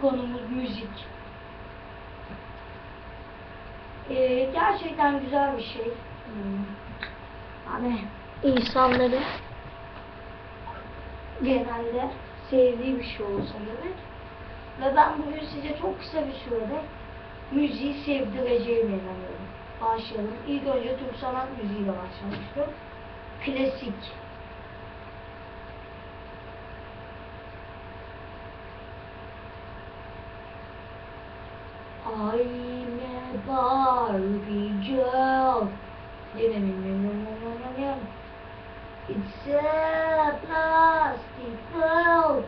konumuz müzik. Ee, gerçekten güzel bir şey. Hani insanların genelde sevdiği bir şey olsa gerek. Ve ben bugün size çok kısa bir sürede müziği sevdireceğime inanıyorum. Başlayalım. İlk önce Türk sanat müziğiyle başlamıştım. Klasik. I'm a Barbie girl. It's a plastic world.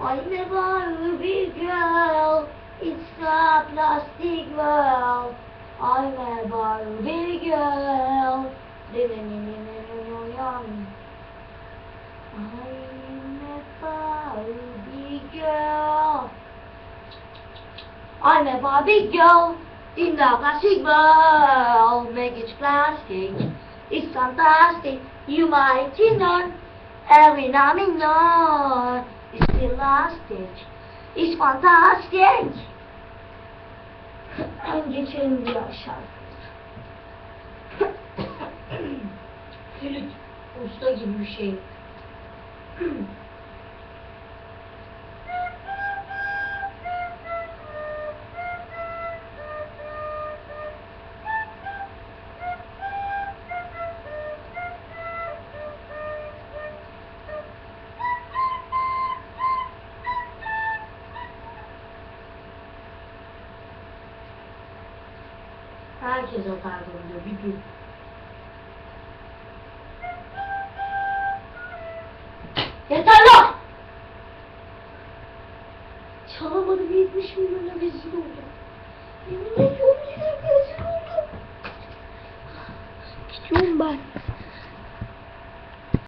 I'm a Barbie girl. It's a plastic world. I'm a Barbie girl. I'm a Barbie girl in the plastic world. Make it plastic. It's fantastic. You might know every now and then. It's elastic. It's fantastic. Geçelim diğer şarkı. Flüt usta gibi bir şey. Herkes atardı diyor bir gün. Yeter lan! Çalamadım 70 milyona rezil oldum. Yemin ediyorum yine rezil oldum. Gidiyorum ben.